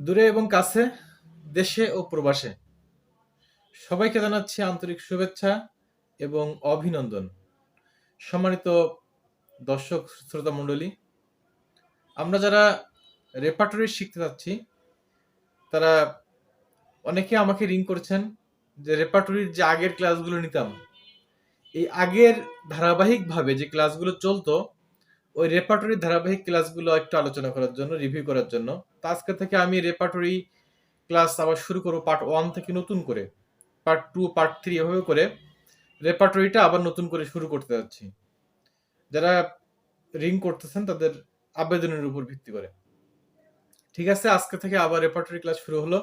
দূরে এবং কাছে, দেশে ও প্রবাসে। সবাইকে জানাচ্ছি আন্তরিক শুভেচ্ছা এবং অভিনন্দন। সম্মানিত দর্শক, শ্রোতা মণ্ডলী, আমরা যারা রেপার্টরি শিখতে যাচ্ছি, তারা অনেকে আমাকে রিং করেছেন যে রেপার্টরির যে আগের ক্লাসগুলো নিতাম, এই আগের ধারাবাহিকভাবে যে ক্লাসগুলো চলতো, ওই রেপার্টরির ধারাবাহিক ক্লাসগুলো একটু আলোচনা করার জন্য, রিভিউ করার জন্য তো আজকে থেকে আমি রেপার্টরি ক্লাস আবার শুরু করব পার্ট ওয়ান থেকে নতুন করে। পার্ট টু পার্ট থ্রি এভাবে করে রেপার্টরিটা আবার নতুন করে শুরু করতে যাচ্ছি। যারা রিং করতেছেন তাদের আবেদনের উপর ভিত্তি করে। ঠিক আছে, আজকে থেকে আবার রেপার্টরি ক্লাস শুরু হলো।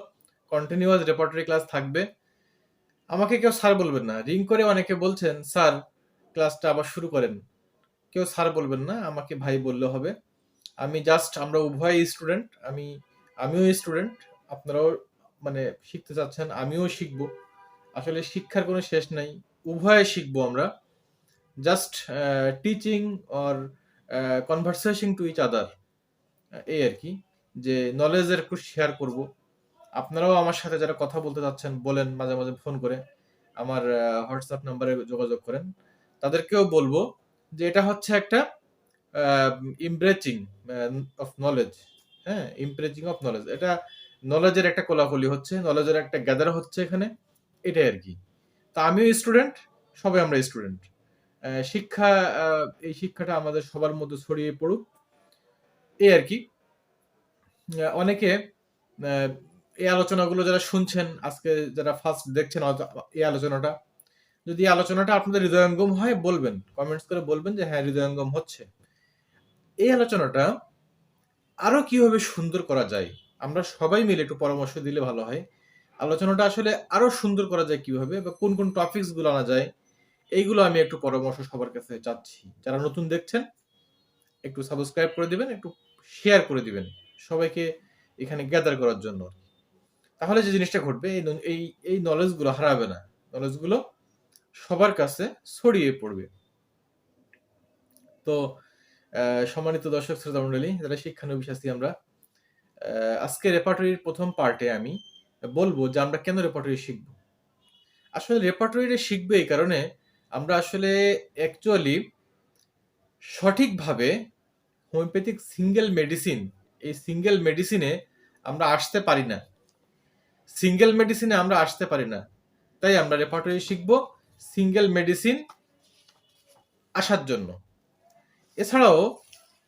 কন্টিনিউয়াস রেপার্টরি ক্লাস থাকবে। আমাকে কেউ স্যার বলবেন না। রিং করে অনেকে বলছেন স্যার ক্লাসটা আবার শুরু করেন। কেউ স্যার বলবেন না, আমাকে ভাই বললে হবে। আমি জাস্ট আমরা উভয় স্টুডেন্ট আমি, আমিও স্টুডেন্ট আপনারাও মানে শিখতে চাচ্ছেন, আমিও শিখব। আসলে শিক্ষার কোনো শেষ নাই, উভয়ে শিখব আমরা। Just teaching or conversation to each other এই আর কি। যে নলেজের একটু শেয়ার করব। আপনারাও আমার সাথে যারা কথা বলতে চাচ্ছেন, বলেন মাঝে মাঝে ফোন করে। আমার হোয়াটসঅ্যাপ নাম্বারে যোগাযোগ করেন। তাদেরকেও বলব যে এটা হচ্ছে একটা ইমপ্রেচিং অফ নলেজ হ্যাঁ ইমপ্রেচিং অফ নলেজ এটা নলেজের একটা কোলাকুলি হচ্ছে নলেজের একটা গ্যাদার হচ্ছে এখানে, এটাই আর কি। তা আমিও স্টুডেন্ট সবাই আমরা স্টুডেন্ট শিক্ষা এই শিক্ষাটা আমাদের সবার মধ্যে ছড়িয়ে পড়ুক। এই আর কি। অনেকে এই আলোচনাগুলো যারা শুনছেন, আজকে যারা ফার্স্ট দেখছেন এই আলোচনাটা, যদি আলোচনাটা আপনাদের হৃদয়ঙ্গম হয়, বলবেন কমেন্টস করে বলবেন যে হ্যাঁ হৃদয়ঙ্গম হচ্ছে। এই আলোচনাটা আরও কীভাবে সুন্দর করা যায়? আমরা সবাই মিলে একটু পরামর্শ দিলে ভালো হয়। আলোচনাটা আসলে আরও সুন্দর করা যায় কীভাবে বা কোন কোন টপিকসগুলো আনা যায়, এইগুলো আমি একটু পরামর্শ সবার কাছে চাচ্ছি। যারা নতুন দেখছেন, একটু সাবস্ক্রাইব করে দিবেন, একটু শেয়ার করে দিবেন সবাইকে এখানে গ্যাদার করার জন্য। তাহলে যে জিনিসটা ঘটবে, এই এই নলেজগুলো হারাবে না। নলেজগুলো সবার কাছে ছড়িয়ে পড়বে। তো সম্মানিত দর্শক শ্রোতা মন্ডলী যারা শিক্ষানবিশ আছি আমরা আজকে রেপার্টরির প্রথম পার্টে আমি বলব যে আমরা কেন রেপার্টরি শিখব। আসলে রেপার্টরিটা শিখবে এই কারণে আমরা আসলে অ্যাকচুয়ালি সঠিকভাবে হোমিওপ্যাথিক সিঙ্গেল মেডিসিন এই সিঙ্গেল মেডিসিনে আমরা আসতে পারি না। সিঙ্গেল মেডিসিনে আমরা আসতে পারি না। তাই আমরা রেপার্টরি শিখব সিঙ্গেল মেডিসিন আসার জন্য। এছাড়াও,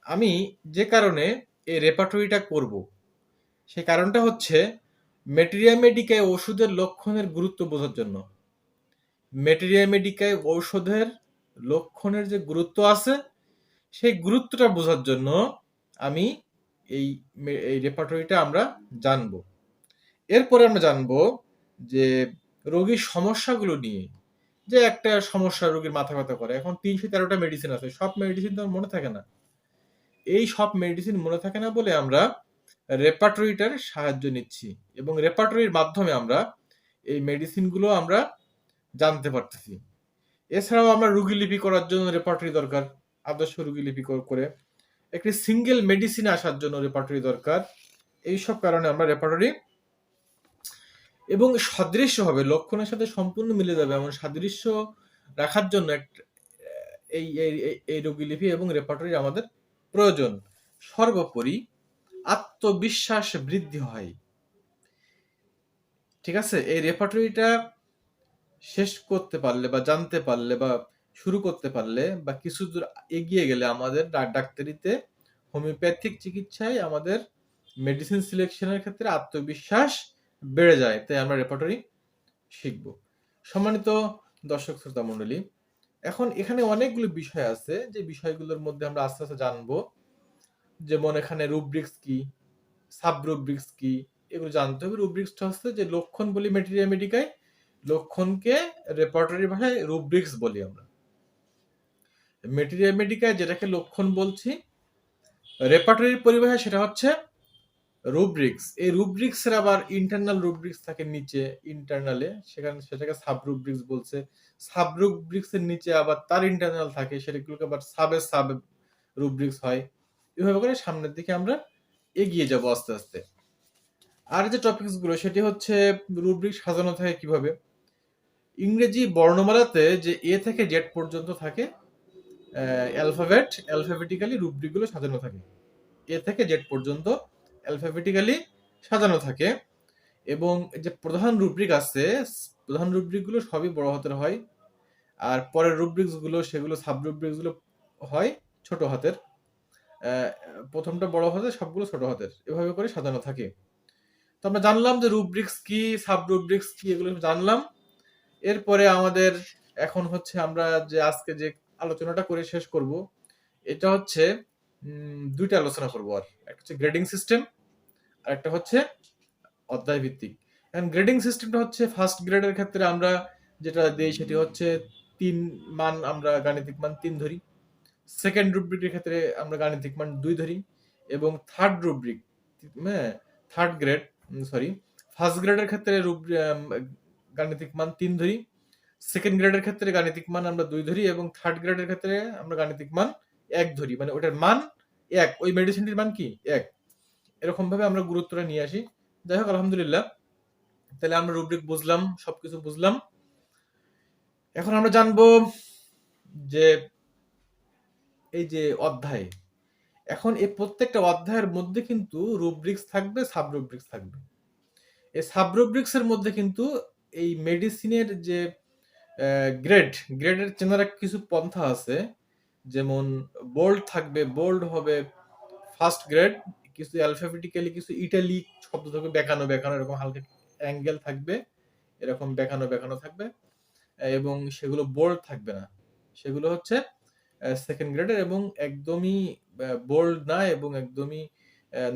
আমি যে কারণে এই রেপার্টরিটা করব সে কারণটা হচ্ছে মেটেরিয়া মেডিকায় ওষুধের লক্ষণের গুরুত্ব বোঝার জন্য। মেটেরিয়া মেডিকায় ঔষধের লক্ষণের যে গুরুত্ব আছে, সেই গুরুত্বটা বোঝার জন্য আমি এই এই রেপার্টরিটা আমরা জানব। এরপরে আমরা জানব যে রোগীর সমস্যাগুলো নিয়ে যে একটা সমস্যা রোগীর মাথা ব্যথা করে। এখন তিনশো তেরোটা মেডিসিন আছে। সব মেডিসিন তো মনে থাকে না। এই সব মেডিসিন মনে থাকে না বলে আমরা রেপার্টরিটার সাহায্য নিচ্ছি এবং রেপার্টরির মাধ্যমে আমরা এই মেডিসিনগুলো আমরা জানতে পারতেছি। এছাড়াও আমরা রুগী লিপি করার জন্য রেপার্টরি দরকার। আদর্শ রুগী লিপি করে একটি সিঙ্গেল মেডিসিন আসার জন্য রেপার্টরি দরকার। এই সব কারণে আমরা রেপার্টরি এবং সাদৃশ্য হবে লক্ষণের সাথে সম্পূর্ণ মিলে যাবে। এমন সাদৃশ্য রাখার জন্য এই, এই- এই- এই রোগী লিপি এবং রেপার্টরি আমাদের প্রয়োজন। সর্বোপরি আত্মবিশ্বাস বৃদ্ধি হয়। ঠিক আছে? এই রেপার্টরিটা শেষ করতে পারলে বা জানতে পারলে বা শুরু করতে পারলে বা কিছু দূর এগিয়ে গেলে আমাদের ডাক্তারিতে হোমিওপ্যাথিক চিকিৎসায় আমাদের মেডিসিন সিলেকশনের ক্ষেত্রে আত্মবিশ্বাস বেড়ে যায়, তাই আমরা রেপার্টরি শিখব। সম্মানিত দর্শক শ্রোতা মণ্ডলী, এখন এখানে অনেকগুলো বিষয় আছে, যে বিষয়গুলোর মধ্যে আমরা আস্তে আস্তে জানব। যেমন এখানে রুব্রিক্স কি সাব রুব্রিক্স কি, এগুলো জানতে হবে। রুব্রিক্সটা হচ্ছে যে লক্ষণ বলি মেটেরিয়া মেডিকায় লক্ষণকে রেপার্টরি ভাষায় রুব্রিক্স বলি আমরা। মেটেরিয়া মেডিকায় যেটাকে লক্ষণ বলছি রেপার্টরির পরিভাষায় সেটা হচ্ছে রুব্রিক্স এই রুব্রিক্সের আবার ইন্টারনাল রুব্রিক্স থাকে নিচে ইন্টারনালে সেখানে সেটাকে সাব রুব্রিক্স বলছে। সাব রুব্রিক্সের নিচে আবার তার ইন্টারনাল থাকে সেটাগুলোকে আবার সাবে সাব রুব্রিক্স হয়। এভাবে করে সামনের দিকে আমরা এগিয়ে যাব আস্তে আস্তে। আর যে টপিকসগুলো সেটি হচ্ছে রুব্রিক সাজানো থাকে কীভাবে? ইংরেজি বর্ণমালাতে যে এ থেকে জেড পর্যন্ত থাকে অ্যালফাবেট অ্যালফাবেটিক্যালি রুব্রিকগুলো সাজানো থাকে। এ থেকে জেড পর্যন্ত অ্যালফাবেটিক্যালি সাজানো থাকে। এবং যে প্রধান রুব্রিক আছে, প্রধান রুব্রিকগুলো সবই বড় হাতের হয়। আর পরের রুব্রিক্সগুলো সেগুলো সাব রুব্রিক্সগুলো হয় ছোট হাতের। প্রথমটা বড় হাতের, সবগুলো ছোট হাতের। এভাবে করে সাজানো থাকে। তো আমরা জানলাম যে রুব্রিক্স কি সাব রুব্রিক্স কি, এগুলো জানলাম। এরপরে আমাদের এখন হচ্ছে আমরা যে আজকে যে আলোচনাটা করে শেষ করব, এটা হচ্ছে দুইটা আলোচনা করব আর। একটা হচ্ছে গ্রেডিং সিস্টেম আর একটা হচ্ছে অধ্যায় ভিত্তিক। এখন গ্রেডিং সিস্টেমটা হচ্ছে ফার্স্ট গ্রেডের ক্ষেত্রে আমরা যেটা দিই সেটি হচ্ছে তিন মান আমরা গাণিতিক মান তিন ধরি। সেকেন্ড রুব্রিকের ক্ষেত্রে আমরা গাণিতিক মান দুই ধরি এবং থার্ড রুব্রিক হ্যাঁ থার্ড গ্রেড সরি ফার্স্ট গ্রেডের ক্ষেত্রে গাণিতিক মান তিন ধরি। সেকেন্ড গ্রেডের ক্ষেত্রে গাণিতিক মান আমরা দুই ধরি এবং থার্ড গ্রেডের ক্ষেত্রে আমরা গাণিতিক মান এক ধরি মানে ওটার মান এক। ওই মেডিসিনটির মান কি? এক। এরকম ভাবে আমরা গুরুত্বটা নিয়ে আসি। যাই হোক, আলহামদুলিল্লাহ। তাহলে আমরা রুব্রিক বুঝলাম, সবকিছু বুঝলাম। এখন আমরা জানব যে এই যে অধ্যায়, এখন এই প্রত্যেকটা অধ্যায়ের মধ্যে কিন্তু রুব্রিক্স থাকবে সাব রুব্রিক্স থাকবে। এই সাব রুব্রিক্স এর মধ্যে কিন্তু এই মেডিসিনের যে গ্রেড গ্রেডের চেনার কিছু পন্থা আছে। যেমন বোল্ড থাকবে বোল্ড হবে ফার্স্ট গ্রেড কিছু অ্যালফাবেটিক্যালি কিছু ইটালিক শব্দ থাকবে, বেকানো বেকানো, এরকম হালকা অ্যাঙ্গেল থাকবে, এরকম বেকানো বেকানো থাকবে, এবং সেগুলো বোল্ড থাকবে না। সেগুলো হচ্ছে সেকেন্ড গ্রেডের এবং একদমই বোল্ড না এবং একদমই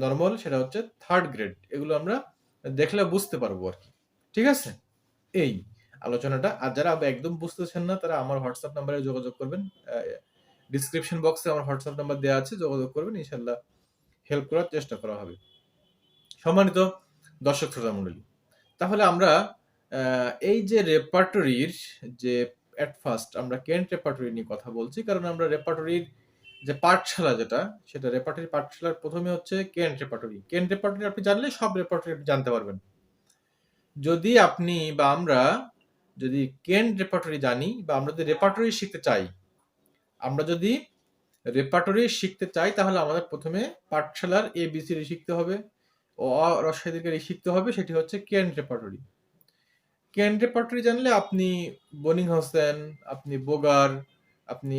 নর্মাল সেটা হচ্ছে থার্ড গ্রেড এগুলো আমরা দেখলে বুঝতে পারব আর কি। ঠিক আছে? এই আলোচনাটা। আর যারা একদম বুঝতেছেন না, তারা আমার হোয়াটসঅ্যাপ নাম্বারে যোগাযোগ করবেন। ডিসক্রিপশন বক্সে আমার হোয়াটসঅ্যাপ নাম্বার দেওয়া আছে, যোগাযোগ করবেন ইনশাল্লাহ হেল্প করার চেষ্টা করা হবে। সম্মানিত দর্শক শ্রোতা মণ্ডলী, তাহলে আমরা এই যে রেপার্টরির যে অ্যাট ফার্স্ট আমরা কেন্ট রেপার্টরি নিয়ে কথা বলছি, কারণ আমরা রেপার্টরির যে পাঠশালা যেটা, সেটা রেপার্টরি পাঠশালার প্রথমে হচ্ছে কেন্ট রেপার্টরি কেন্ট রেপার্টরি আপনি জানলে সব রেপার্টরি আপনি জানতে পারবেন। যদি আপনি বা আমরা যদি কেন্ট রেপার্টরি জানি বা আমরা যদি রেপার্টরি শিখতে চাই আমরা যদি রেপার্টরি শিখতে চাই, তাহলে আমাদের প্রথমে পাঠশালার এ বি সি শিখতে হবে। ও, অ রসায়দিকে শিখতে হবে, সেটি হচ্ছে কেন্ট রেপার্টরি কেন্ট রেপার্টরি জানলে আপনি বনিং হোসেন আপনি বোগার আপনি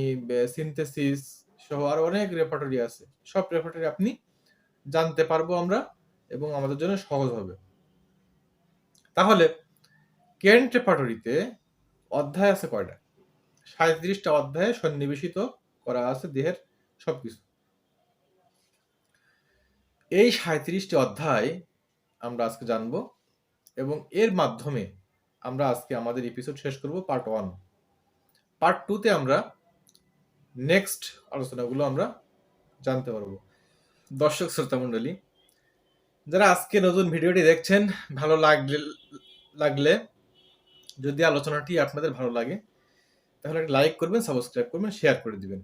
সিনথেসিস সহ আরও অনেক রেপার্টরি আছে। সব রেপার্টরি আপনি জানতে পারব আমরা এবং আমাদের জন্য সহজ হবে। তাহলে কেন্ট রেপার্টরিতে অধ্যায় আছে কয়টা? সাঁত্রিশটা অধ্যায়ে সন্নিবেশিত করা আছে দেহের সবকিছু। এই সাঁত্রিশটি অধ্যায় আমরা আজকে জানব এবং এর মাধ্যমে আমরা আজকে আমাদের এপিসোড শেষ করব পার্ট ওয়ান পার্ট টুতে আমরা নেক্সট আলোচনাগুলো আমরা জানতে পারব। দর্শক, শ্রোতা মণ্ডলী, যারা আজকে নতুন ভিডিওটি দেখছেন, ভালো লাগলে লাগলে যদি আলোচনাটি আপনাদের ভালো লাগে তাহলে একটা লাইক করবেন সাবস্ক্রাইব করবেন শেয়ার করে দিবেন।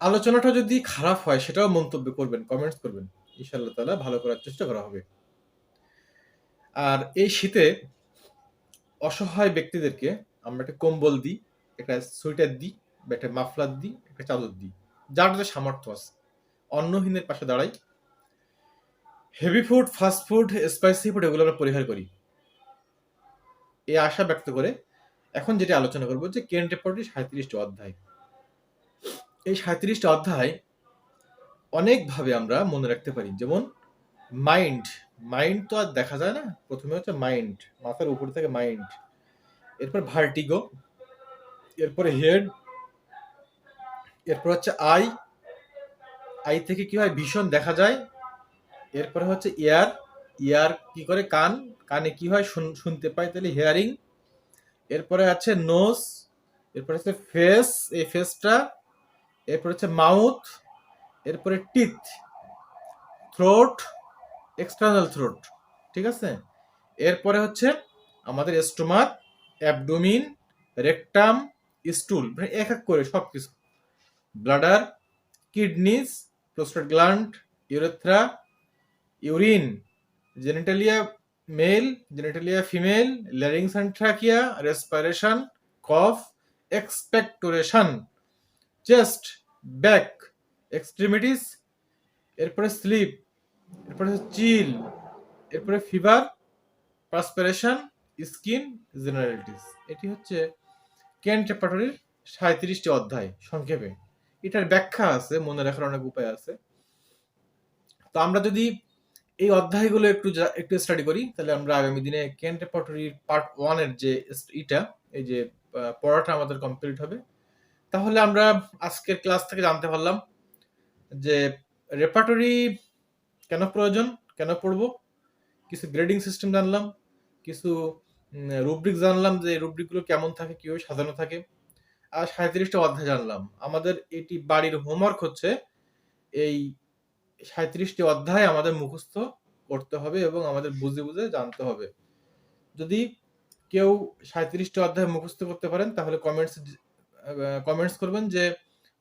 আলোচনাটা যদি খারাপ হয়, সেটাও মন্তব্য করবেন কমেন্টস করবেন। ইনশাআল্লাহ তাআলা ভালো করার চেষ্টা করা হবে। আর এই শীতে অসহায় ব্যক্তিদেরকে আমরা একটা কম্বল দিই, একটা সোয়েটার দিই বা একটা মাফলার দিই, একটা চাদর দিই। যার যে সামর্থ্য আছে। অন্নহীনের পাশে দাঁড়াই। Heavy food fast food spicy food এগুলো আমরা পরিহার করি। এই আশা ব্যক্ত করে এখন যেটা আলোচনা করব যে কেন রেপোর্টের সাঁত্রিশটি অধ্যায়। এই সাঁত্রিশটা অধ্যায় অনেকভাবে আমরা মনে রাখতে পারি। যেমন মাইন্ড মাইন্ড তো আর দেখা যায় না? প্রথমে হচ্ছে মাইন্ড মাথার উপর থেকে মাইন্ড এরপর ভার্টিগো এরপরে হেড এরপর হচ্ছে আই আই থেকে কি হয়? ভীষণ দেখা যায়। এরপরে হচ্ছে ইয়ার ইয়ার কি করে? কান। কানে কি হয়? শুন- শুনতে পাই। তাহলে হিয়ারিং এরপরে আছে নোজ এরপরে হচ্ছে ফেস এই ফেসটা এরপরে হচ্ছে মাউথ এরপরে টিথ থ্রোট এক্সটার্নাল থ্রোট ঠিক আছে? এরপরে হচ্ছে আমাদের স্টোমাক অ্যাবডোমিন রেকটাম স্টুল মানে এক এক করে সব কিছু bladder kidneys prostate gland urethra urine genitalia male genitalia female larynx and trachea respiration cough expectoration chest back extremities এরপরে স্লিপ এরপরে চিল এরপরে ফিভার পার্সপিরেশন স্কিন জেনারেলিটিস এটি হচ্ছে কেন চ্যাপ্টারের সাঁত্রিশটি অধ্যায় সংক্ষেপে। এটার ব্যাখ্যা আছে, মনে রাখার অনেক উপায় আছে। তো আমরা যদি এই অধ্যায়গুলো একটু একটু স্টাডি করি, তাহলে আমরা আগামী দিনে কেন রেপার্টরির পার্ট ওয়ানের যে ইটা, এই যে পড়াটা আমাদের কমপ্লিট হবে। তাহলে আমরা আজকের ক্লাস থেকে জানতে পারলাম যে রেপার্টরি কেন প্রয়োজন, কেন পড়ব? কিছু গ্রেডিং সিস্টেম জানলাম, কিছু রুব্রিক জানলাম যে রুব্রিকগুলো কেমন থাকে, কীভাবে সাজানো থাকে। আর সাঁত্রিশটা অধ্যায় জানলাম। আমাদের এটি বাড়ির হোমওয়ার্ক হচ্ছে এই সাঁত্রিশটি অধ্যায় আমাদের মুখস্থ করতে হবে এবং আমাদের বুঝে বুঝে জানতে হবে। যদি কেউ সাঁত্রিশটি অধ্যায় মুখস্থ করতে পারেন, তাহলে কমেন্টস কমেন্টস করবেন যে,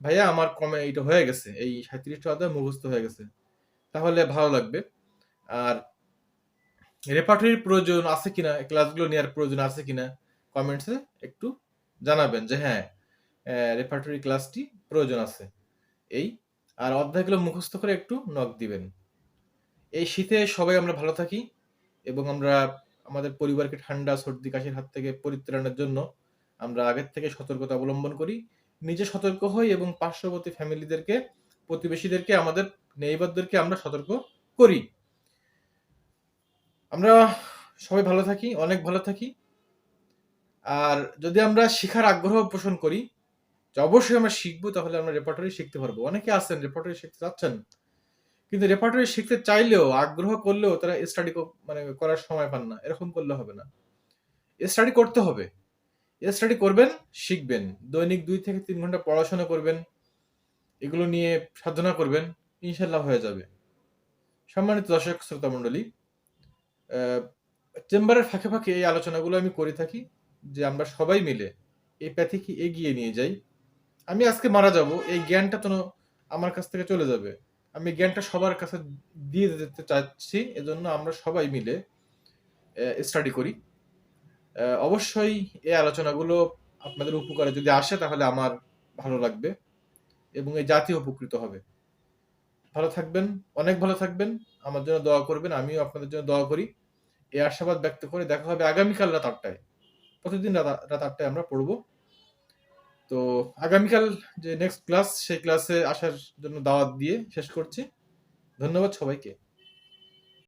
ভাইয়া, আমার কমে এইটা হয়ে গেছে, এই সাঁত্রিশটি অধ্যায় মুখস্থ হয়ে গেছে। তাহলে ভালো লাগবে। আর রেপার্টরির প্রয়োজন আছে কিনা ক্লাসগুলো নেওয়ার প্রয়োজন আছে কিনা কমেন্টসে একটু জানাবেন যে হ্যাঁ রেপার্টরি ক্লাসটি প্রয়োজন আছে। এই আর অধ্যায়গুলো মুখস্থ করে একটু নখ দিবেন। এই শীতে সবাই আমরা ভালো থাকি এবং আমরা আমাদের পরিবারকে ঠান্ডা, সর্দি, কাশির হাত থেকে পরিত্রাণের জন্য আমরা আগের থেকে সতর্কতা অবলম্বন করি। নিজে সতর্ক হই এবং পার্শ্ববর্তী ফ্যামিলিদেরকে, প্রতিবেশীদেরকে, আমাদের নেইবারদেরকে আমরা সতর্ক করি। আমরা সবাই ভালো থাকি, অনেক ভালো থাকি। আর যদি আমরা শিখার আগ্রহ পোষণ করি অবশ্যই আমরা শিখব, তাহলে আমরা রেপার্টরি শিখতে পারব। অনেকে আছেন রেপার্টরি শিখতে চাচ্ছেন। কিন্তু রেপার্টরি শিখতে চাইলেও, আগ্রহ করলেও তারা স্টাডি মানে করার সময় পান না। এরকম করলে হবে না। স্টাডি করতে হবে। স্টাডি করবেন, শিখবেন। দৈনিক দুই থেকে তিন ঘণ্টা পড়াশোনা করবেন। এগুলো নিয়ে সাধনা করবেন। ইনশাল্লাহ হয়ে যাবে। সম্মানিত দর্শক, শ্রোতা মণ্ডলী চেম্বারের ফাঁকে ফাঁকে এই আলোচনাগুলো আমি করে থাকি, যে আমরা সবাই মিলে এই প্যাথিকে এগিয়ে নিয়ে যাই। আমি আজকে মারা যাব, এই জ্ঞানটা তো আমার কাছ থেকে চলে যাবে। আমি জ্ঞানটা সবার কাছে দিয়ে দিতে চাচ্ছি, এজন্য আমরা সবাই মিলে স্টাডি করি। অবশ্যই এই আলোচনাগুলো আপনাদের উপকারে যদি আসে, তাহলে আমার ভালো লাগবে এবং এই জাতি উপকৃত হবে। ভালো থাকবেন, অনেক ভালো থাকবেন, আমার জন্য দোয়া করবেন, আমিও আপনাদের জন্য দোয়া করি। এই আশাবাদ ব্যক্ত করে দেখা হবে আগামীকাল রাত আটটায়। প্রতিদিন রাত রাত আটটায় আমরা পড়ব। তো আগামীকাল যে নেক্সট ক্লাস সেই ক্লাসে আসার জন্য দাওয়াত দিয়ে শেষ করছি। ধন্যবাদ সবাইকে।